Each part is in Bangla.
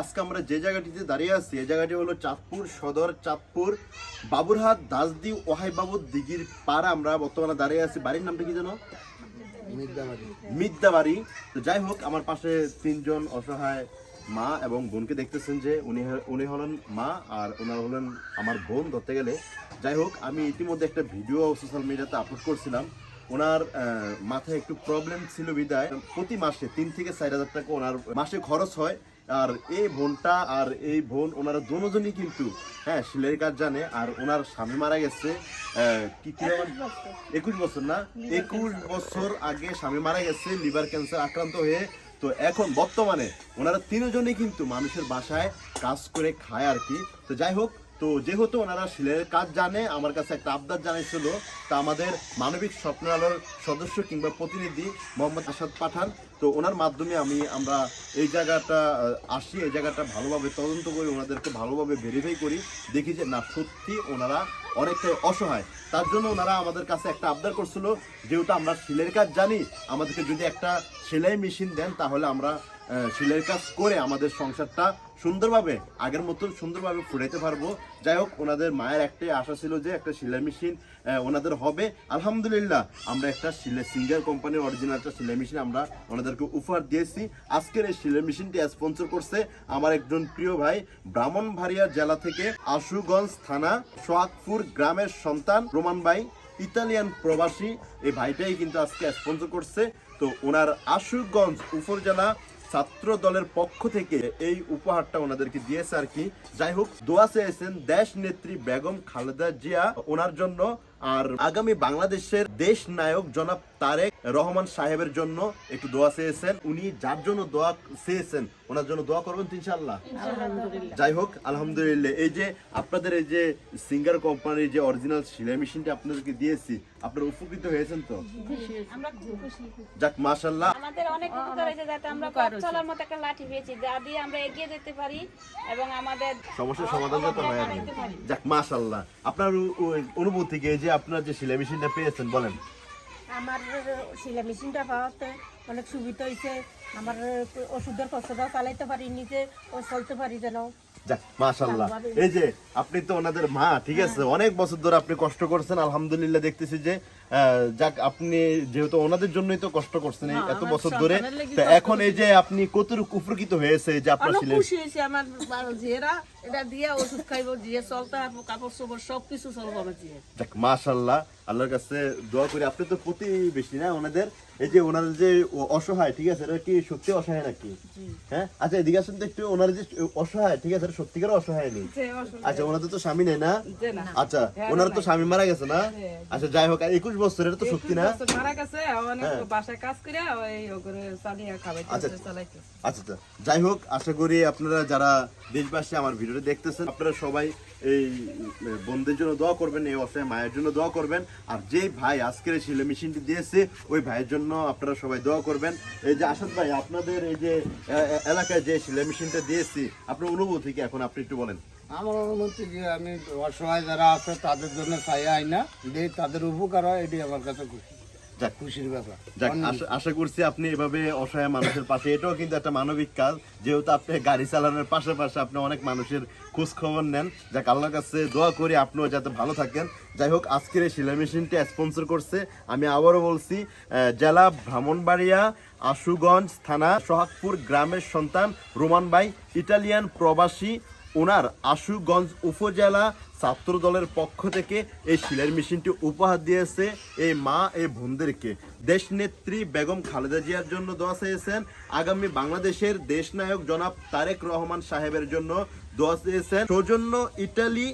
আজকে আমরা যে জায়গাটিতে দাঁড়িয়ে আছি এই জায়গাটি হলো চাঁদপুর সদর চাঁদপুর বাবুরহাট দাসদি ওহাই বাবুর দিঘির পাড়া। আমরা বর্তমানে দাঁড়িয়ে আছি বাড়ির নামটা কি জানো মিদ্যাবাড়ি। তো যাই হোক আমার পাশে তিনজন অসহায় মা এবং বোনকে দেখতেছেন যে উনি উনি হলেন মা আর ওনার হলেন আমার বোন ধরতে গেলে। যাই হোক আমি ইতিমধ্যে একটা ভিডিও সোশ্যাল মিডিয়াতে আপলোড করছিলাম। ওনার মাথায় একটু প্রবলেম ছিল বিদায়। প্রতি মাসে তিন থেকে চার হাজার টাকা ওনার মাসে খরচ হয়। আর এই বোনটা আর এই বোন ওনারা দুজনই কিন্তু হ্যাঁ শিলের কাজ জানে আর ওনার স্বামী মারা গেছে আহ, কি কি একুশ বছর। না? একুশ বছর আগে স্বামী মারা গেছে লিভার ক্যান্সার আক্রান্ত হয়ে তো এখন বর্তমানে ওনারা তিনজনই কিন্তু মানুষের বাসায় কাজ করে খায় আর কি। তো যাই হোক তো যেহেতু ওনারা শিলের কাজ জানে, আমার কাছে একটা আবদার জানাইছিল, তা আমাদের মানবিক স্বপ্ন আলোর সদস্য কিংবা প্রতিনিধি মোহাম্মদ আসাদ পাঠান। তো ওনার মাধ্যমে আমি আমরা এই জায়গাটা আসি, এই জায়গাটা ভালোভাবে তদন্ত করি, ওনাদেরকে ভালোভাবে ভেরিফাই করি, দেখি যে না, সত্যি ওনারা অনেকটাই অসহায়। তার জন্য ওনারা আমাদের কাছে একটা আবদার করছিল, যেহেতু আমরা শিলের কাজ জানি, আমাদেরকে যদি একটা সেলাই মেশিন দেন, তাহলে আমরা সেলাইয়ের কাজ করে আমাদের সংসারটা সুন্দরভাবে, আগের মতন সুন্দরভাবে ফুটাইতে পারব। যাই হোক, ওনাদের মায়ের একটাই আশা ছিল যে একটা সেলাই মেশিন ওনাদের হবে। আলহামদুলিল্লাহ, আমরা একটা সিলাই সিঙ্গার কোম্পানির অরিজিনাল একটা সেলাই মেশিন আমরা ওনাদেরকে উপহার দিয়েছি। আজকের এই সেলাই মেশিনটি স্পন্সর করছে আমার একজন প্রিয় ভাই, ব্রাহ্মণবাড়িয়া জেলা থেকে আশুগঞ্জ থানা, সোহাগপুর গ্রামের সন্তান রোমান ভাই, ইতালিয়ান প্রবাসী। এই ভাইটাই কিন্তু আজকে স্পন্সর করছে। তো ওনার আশুগঞ্জ উপজেলা ছাত্র দলের পক্ষ থেকে এই উপহারটা ওনাদেরকে দিয়েছে আর কি। যাই হোক, দোয়া চেয়েছেন দেশ নেত্রী বেগম খালেদা জিয়া ওনার জন্য আর আগামী বাংলাদেশের দেশ নায়ক জনাব তারেক রহমান সাহেবের জন্য একটু দোয়া চেয়েছেন। উনি যার জন্য দোয়া চেয়েছেন ওনার জন্য দোয়া করবেন তো ইনশাআল্লাহ? যাই হোক আলহামদুলিল্লাহ। এই যে আপনাদের এই যে সিঙ্গার কোম্পানির যে অরিজিনাল সেলাই মেশিনটা আপনাদেরকে দিয়েছি আপনারা উপকৃত হয়েছেন তো? আমরা খুব খুশি। যাক মাশাল্লাহ আমাদের অনেক উপকার হয়েছে যাতে আমরা পথ চলার মতো একটা লাঠি পেয়েছি যা দিয়ে আমরা এগিয়ে যেতে পারি এবং আমাদের সমস্যার সমাধান যাতে হয়। যাক মাশাল্লাহ আপনার অনুভূতি কি? এই যে আপনার যে সিলাই মেশিনটা পেয়েছেন, বলেন। আমার সিলাই মেশিনটা পাওয়াতে অনেক সুবিধা হয়েছে আমার ওষুধের খরচটাও চালাইতে পারি নিজে ও চলতে পারি যেন। মাশাল্লাহ এই যে আপনি তো ওনাদের মা ঠিক আছে? অনেক বছর ধরে আপনি কষ্ট করছেন আলহামদুলিল্লাহ দেখতেছি যে যাক আপনি যেহেতু ওনাদের জন্যই তো কষ্ট করছেন এই এত বছর ধরে তো এখন এই যে আপনি কতটুকু উপকৃত হয়েছে যে আপনার অনেক খুশি হয়েছে আমার বা- এটা দিয়ে ওষুধ খাইবো দিয়ে চলতে কাপড় চোপড় সব কিছু চলবো আমার জিয়ে। যাক মাশাল্লাহ আল্লাহর কাছে দোয়া করি। আপনি তো প্রতিবেশী না ওনাদের? এই যে ওনাদের যে অসহায় ঠিক আছে? এটা কি সত্যি অসহায় নাকি? হ্যাঁ? আচ্ছা এদিকে আসুন তো একটু। ওনার যে অসহায় ঠিক আছে? সত্যিকার অসহায় নেই আচ্ছা ওনাদের তো স্বামী নেই না? আচ্ছা ওনার তো স্বামী মারা গেছে না? আচ্ছা যাই হোক একুশ বছর এটা তো সত্যি না? হ্যাঁ। আচ্ছা। আচ্ছা আচ্ছা। যাই হোক আশা করি আপনারা যারা দেশবাসী আমার ভিডিওটা দেখতেছেন আপনারা সবাই এই উম, বোনদের জন্য দোয়া করবেন এই অসহায় মায়ের জন্য দোয়া করবেন। আর যেই ভাই আজকের ছিল মেশিনটি দিয়েছে, ওই ভাইয়ের জন্য আপনারা সবাই দোয়া করবেন। এই যে আসাদ ভাই, আপনাদের এই যে এলাকায় যে ছিল মেশিনটা দিয়েছি, আপনার অনুভূতি কি এখন? আপনি একটু বলেন। আমার অনুমতি যে আমি অসহায় যারা আছে, তাদের জন্য চাই আইনা যে তাদের উপকার হয় এটি আমার কাছে খুশি। যাক খুশির ব্যাপার। যাক আশা- করছি আপনি এভাবে অসহায় মানুষের পাশে। এটাও কিন্তু একটা মানবিক কাজ যেহেতু আপনি গাড়ি চালানোর পাশাপাশি আপনি অনেক মানুষের খোঁজ খবর নেন। যাক আল্লাহর কাছে দোয়া করি আপনিও যাতে ভালো থাকেন। যাই হোক আজকের এই সেলাই মেশিনটি স্পন্সর করছে। আমি আবারও বলছি জেলা ব্রাহ্মণবাড়িয়া আশুগঞ্জ থানা সোহাগপুর গ্রামের সন্তান রোমান ভাই ইটালিয়ান প্রবাসী ওনার আশুগঞ্জ উপজেলা ছাত্র দলের পক্ষ থেকে এই শিলের মেশিনটি উপহার দিয়েছে এই মা এ বোনদেরকে। দেশনেত্রী বেগম খালেদা জিয়ার জন্য দোয়া চেয়েছেন। আগামী বাংলাদেশের দেশনায়ক জনাব তারেক রহমান সাহেবের জন্য দোয়া চেয়েছেন। সৌজন্য ইটালি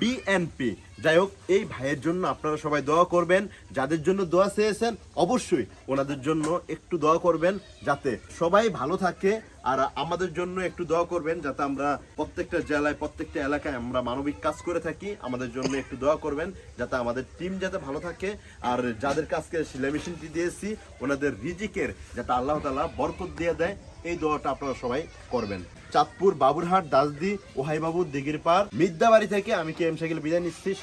বিএনপি যাই হোক, এই ভাইয়ের জন্য আপনারা সবাই দোয়া করবেন। যাদের জন্য দোয়া চেয়েছেন, অবশ্যই ওনাদের জন্য একটু দোয়া করবেন যাতে সবাই ভালো থাকে আর আমাদের জন্য একটু দোয়া করবেন যাতে আমরা প্রত্যেকটা জেলায়, প্রত্যেকটা এলাকায় আমরা মানবিক কাজ করে থাকি। আমাদের জন্য একটু দোয়া করবেন যাতে আমাদের টিম যাতে ভালো থাকে। আর যাদের কাছকে সেলাই মেশিনটি দিয়েছি, ওনাদের রিজিকের যাতে আল্লাহ তালা বরকত দিয়ে দেয়, এই দোয়াটা আপনারা সবাই করবেন। চাঁদপুর, বাবুরহাট, দাসদি, ওহাইবাবু, দিঘির পার মিদ্যাবাড়ি থেকে আমি কে এম শাকিল বিদায় নিচ্ছি।